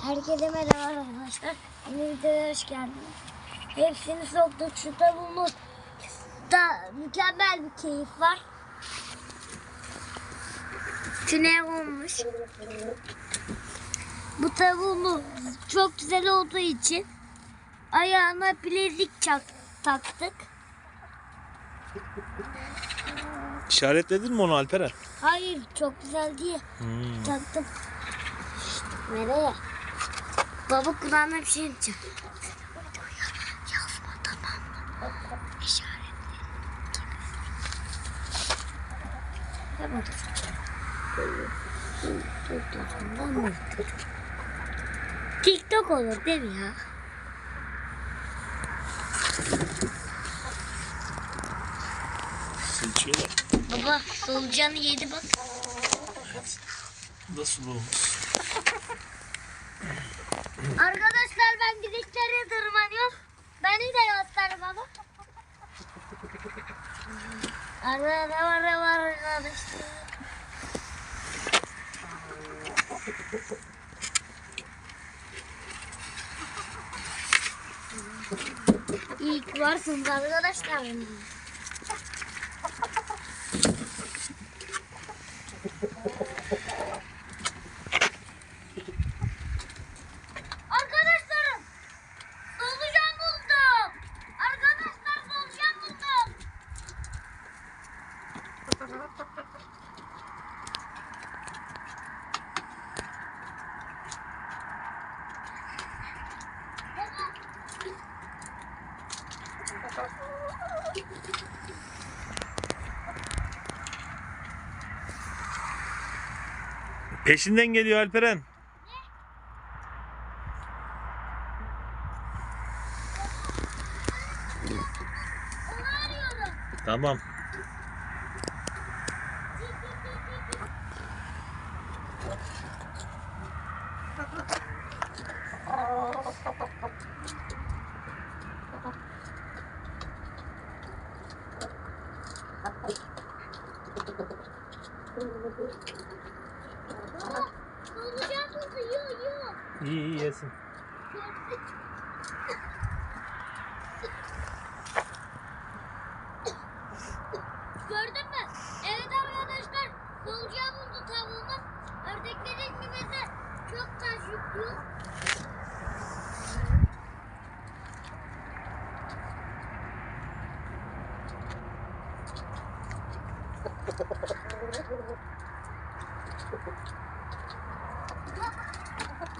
Herkese merhaba arkadaşlar. Yeni videoya hoş geldiniz. Hepsini soktuk. Şu tavuğumuz da mükemmel bir keyif var. Tünel olmuş. Bu tavuğumuz çok güzel olduğu için ayağına bilezik çak, taktık. İşaretledin mi onu Alperen? Hayır çok güzel diye Hmm. taktım. Nereye? Baba kulağına bir şey yapacak. Yazma tamam mı? İşaretli. Tamam. TikTok olur değil mi ya? Seçiyorlar. Baba solucanı yedi bak. Bu da suluğumuz. Arkadaşlar ben direklere tırmanıyorum. Beni de göster baba. Arada var var arkadaşlar. İyi ki varsınız arkadaşlar. Peşinden geliyor Alperen. Tamam. Baba solucan buldu. Yiyor yiyor. İyi iyi yesin. Gördün mü? Evet arkadaşlar. Solucan buldu tavuğumuz. Ördeklerin kümesi çok taş yüklü.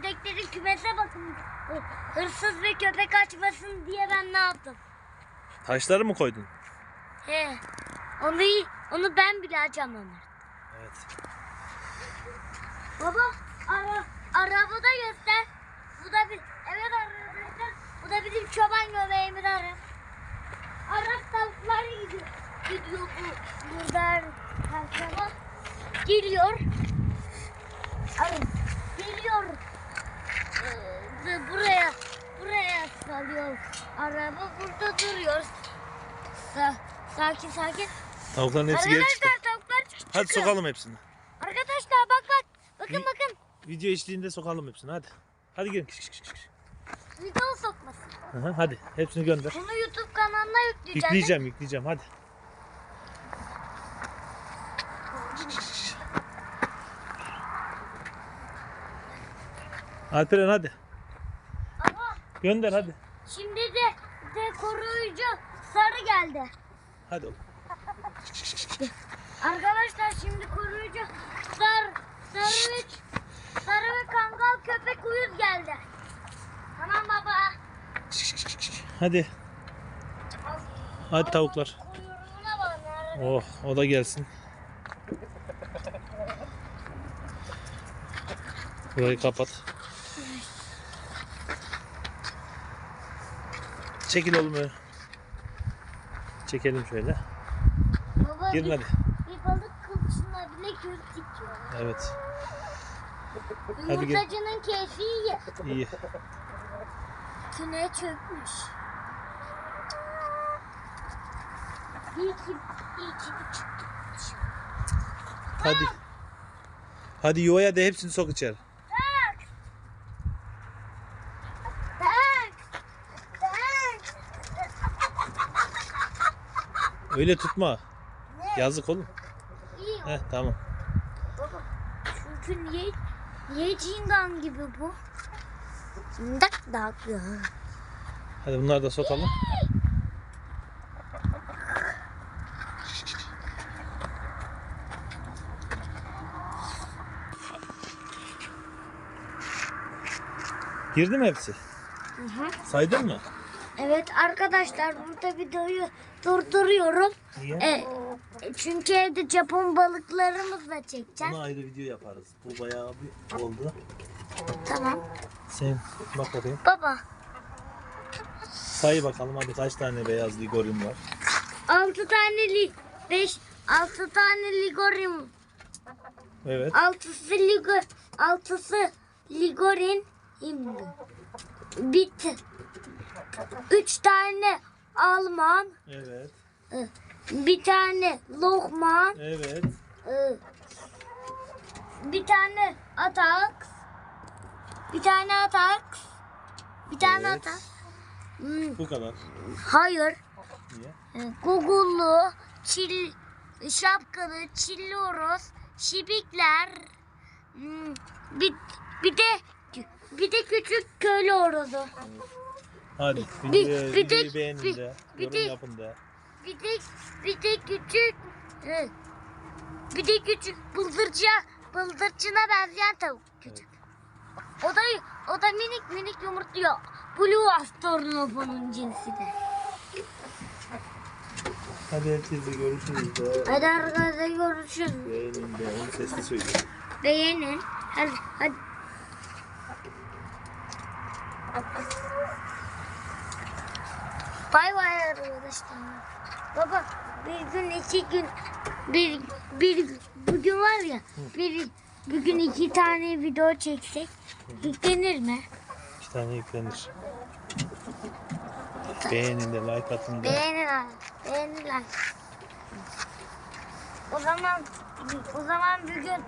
ördeklerin kümese bakın. Hırsız ve köpek açmasın diye ben ne yaptım? Taşları mı koydun? He. Onu onu ben bile açamam. Evet. Baba ara, arabada göster. Bu da bir evet arkadaşlar. Bu da bizim çoban göbeğimiz araba. Arap tavukları gidiyor. Gidiyor bu buradan. Geliyor. Geliyor. Ee, buraya buraya salıyor. Araba burada duruyor. Sa sakin sakin. Tavukların hepsi geri çıktı. Arkadaşlar tavuklar çıktı. Hadi sokalım hepsini. Arkadaşlar bak bak. Bakın İyi. bakın. Video eşliğinde sokalım hepsini hadi. Hadi gelin. Kış, kış, kış, kış. Video sokmasın. Hı hı, hadi hepsini gönder. Bunu YouTube kanalına yükleyeceğim. Yükleyeceğim yükleyeceğim hadi. Alperen hadi. Gönder hadi. şimdi de, de koruyucu sarı geldi. Hadi oğlum. Arkadaşlar şimdi koruyucu sar, sarı üç, sarı ve kangal köpek uyuz geldi. Tamam baba. Hadi. Hadi tavuklar. Oh o da gelsin. Burayı kapat. Çekil oğlum öyle. Çekelim şöyle. Baba Girin bir, hadi. bir balık kılçığına bile göz dikiyor. Evet. Hadi gel. Yumurtacının keyfi iyi. İyi. Tüne çökmüş. İyi ki, iyi ki çıktı. Hadi. Hadi yuvaya de hepsini sok içeri. Bak! Bak! Bak! Öyle tutma. Yazık oğlum. İyi Heh tamam. baba. Çünkü niye, niye cingan gibi bu? Dak dak ya. Hadi bunları da sokalım. Girdi mi hepsi? Hı hı. Saydın mı? Evet arkadaşlar burada videoyu durduruyorum. Niye? E, çünkü evde Japon balıklarımızla çekeceğiz. Ona ayrı video yaparız. Bu bayağı bir oldu. Tamam. Sen bak bakayım. Baba Say bakalım hadi kaç tane beyaz ligorin var. 6 tane li 5 6 tane ligorin Evet. 6'sı ligo 6'sı ligorin bit 3 tane Alman Evet. ı, bir tane Lohman Evet. ı, bir tane Atax bir tane Atax bir tane Evet. Atax Hmm, Bu kadar. hayır Niye? E, Google'lu, çil, şapkalı, çilloros, şibikler, hmm, bir, bir de bir de küçük köylü horozu. Hadi Bir- videoyu, bir de- videoyu beğenin bir- de. bir yorum de- yapın da. Bir de bir de küçük bir de küçük bıldırcıya bıldırcına benzeyen tavuk küçük. O da o da minik minik yumurtluyor. Blue Astronoph'un cinsi de. Hadi herkese görüşürüz de. Hadi arkadaşlar görüşürüz. Beğenin de. Onu sesli söyle. Beğenin. Hadi hadi. Bay bay arkadaşlar. Baba bir gün iki gün bir bir bugün var ya bir bugün iki tane video çeksek yüklenir mi? İki tane yüklenir. Beğenin de like atın da. Beğenin abi. Beğenirler. O zaman o zaman bir gün